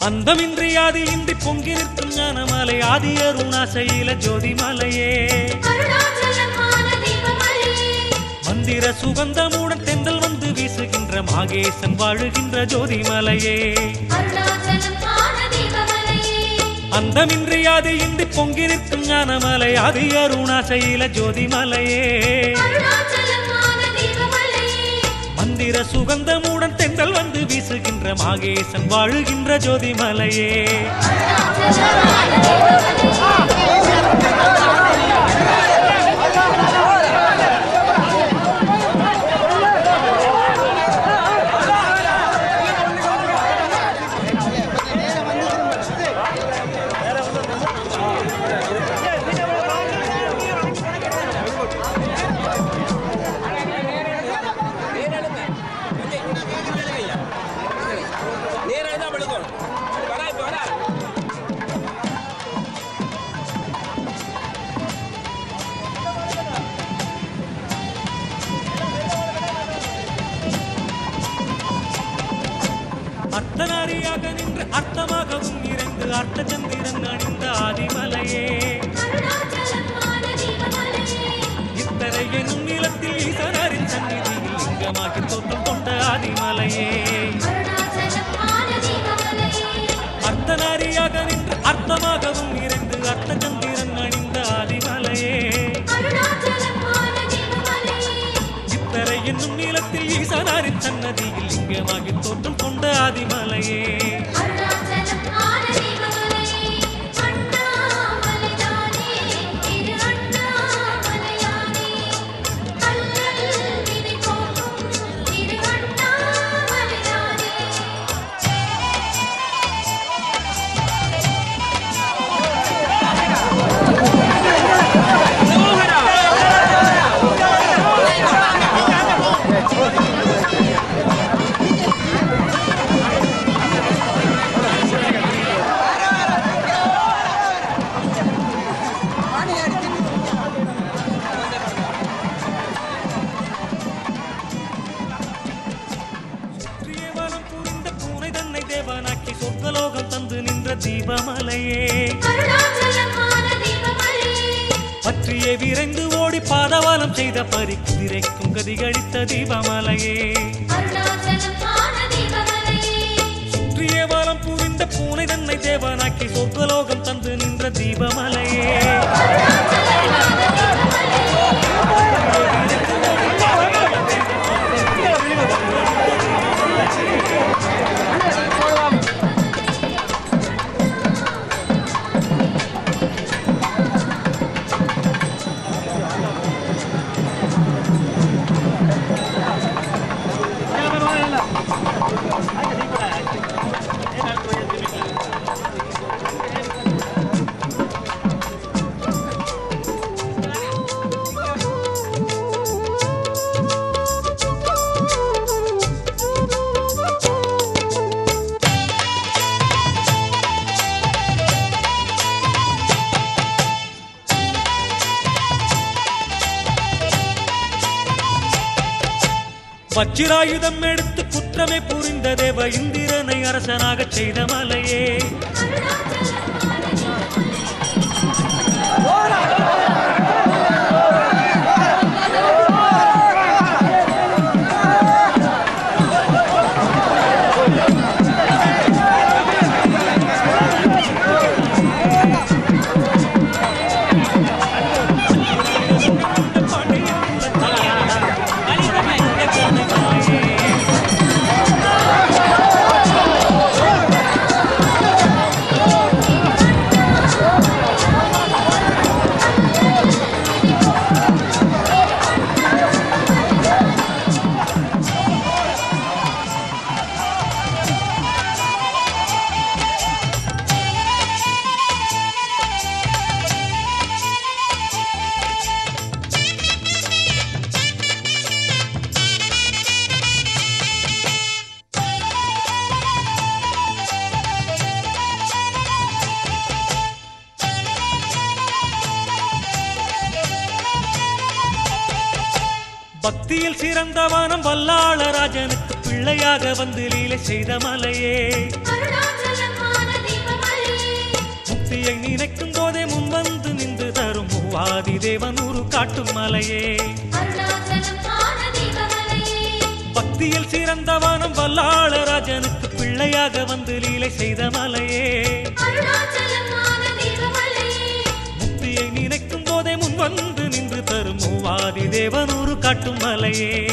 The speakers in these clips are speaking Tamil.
அந்தமின்றி ஆதி இன்றி பொங்கி நிற்கும் ஞானமலை ஆதி அருணாசையில ஜோதிமலையே. அருணாச்சலமான மந்திர சுகந்தமுடன் தெந்தல் வந்து வீசுகின்ற மாகேசன் வாழுகின்ற ஜோதிமலையே. அருணாச்சலமான அந்தமின்றி ஆதி இன்றி பொங்கி நிற்கும் ஞானமலை ஆதி அருணாசையில ஜோதிமலையே. அருணாச்சலமான மந்திர சுகந்தமுடன் தென்றல் வந்து வீசுகின்ற மாகேசன் வாழுகின்ற ஜோதிமலையே. அர்த்தநாரியாக நின்று அர்த்தமாகவும் இறைந்து அர்த்த சந்திரன் அணிந்த ஆதிமலையே. அருணாச்சலமான இத்தனை எனும் நிலத்தில் ஈசனரின் சந்நிதியில் லிங்கமாகி தோற்றம் கொண்ட ஆதிமலையே. அர்த்தநாரியாக நின்று அர்த்தமாகவும் இறைந்து அர்த்த சந்திரன் அணிந்த ஆதிமலையே. அருணாச்சலமான தீபமலையே இத்தனை என்னும் நீளத்தில் ஈசனாரின் சன்னதியில் லிங்கமாகி தோற்றம் ஆதிமலையே. பற்றிய விரைந்து ஓடி பாதவாலம் செய்த பரி குதிரைக்கும் கதிகளித்த தீபமலையே. தீபமலையே. சுற்றியவனம் புரிந்த பூனை தன்னை தேவனாக்கி சொர்க்கலோகம் தந்து நின்ற தீபமலையே. வச்சிராயுதம் எடுத்து குற்றமே புரிந்த தேவ இந்திரனை அரசனாக செய்த மலையே. பக்தியில் சிறந்தவனம் வல்லாளராஜனுக்கு பிள்ளையாக வந்து லீலை செய்த மலையே. முக்தியை நினைக்கும் போதே முன் வந்து நின்று தரும் மூவாதி தேவன் ஒரு காட்டும் மலையே. பக்தியில் சிறந்த வானம் வல்லாளராஜனுக்கு பிள்ளையாக வந்து லீலை செய்த மலையே. முக்தியை நினைக்கும் போதே முன் வந்து நின்று தரும் மூவாதி தேவன் காட்டும் மலையே.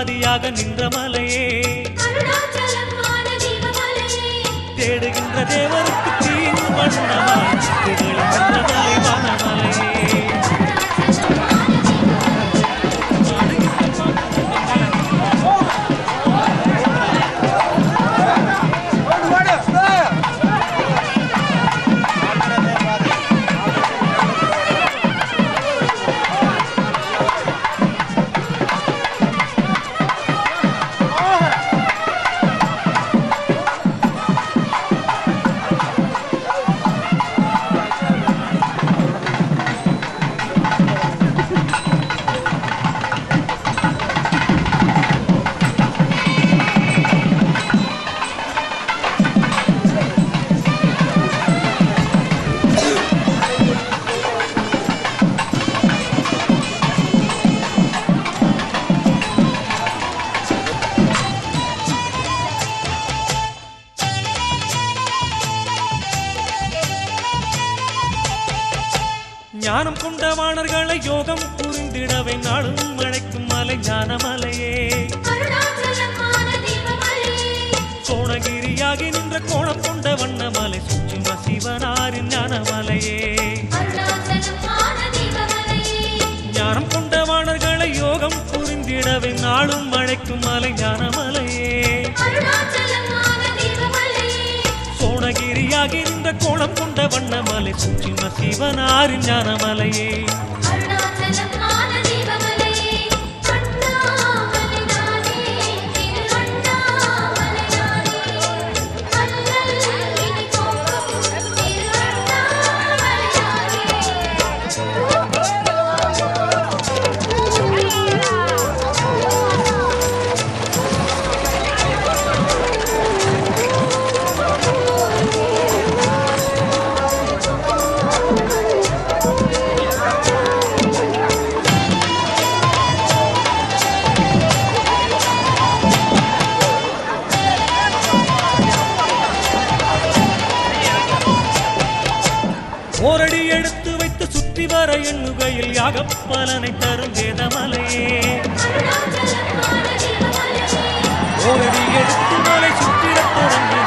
பாதியாக நின்ற மலையே தேடுகின்ற தேவருக்கு தீங்கு வண்ணமாய் வாணர்களை யோகம் புரிந்திடவை நாளும் மழைக்கும் மலை ஞான மலையே. கோணகிரியாகி நின்ற கோணம் கொண்ட வண்ணமலை சுற்றும சிவனாரின் ஞானமலையே ஞான தீபமலையே ஞானம் கொண்ட வாணர்களை யோகம் புரிந்திடவை நாளும் மழைக்கும் மலை ஞானமலையே அருணாச்சலம் ஞான தீபமலையே சோணகிரியாகி நின்ற கோணம் கொண்ட வண்ணமலை சுற்றும சிவனாரின் ஞானமலையே ஓரடி எடுத்து வைத்து சுற்றி வர எண்ணுகையில் யாகப்பலனை தரும் வேதமலையே ஓரடி எடுத்து மலை சுற்றிட தொடங்க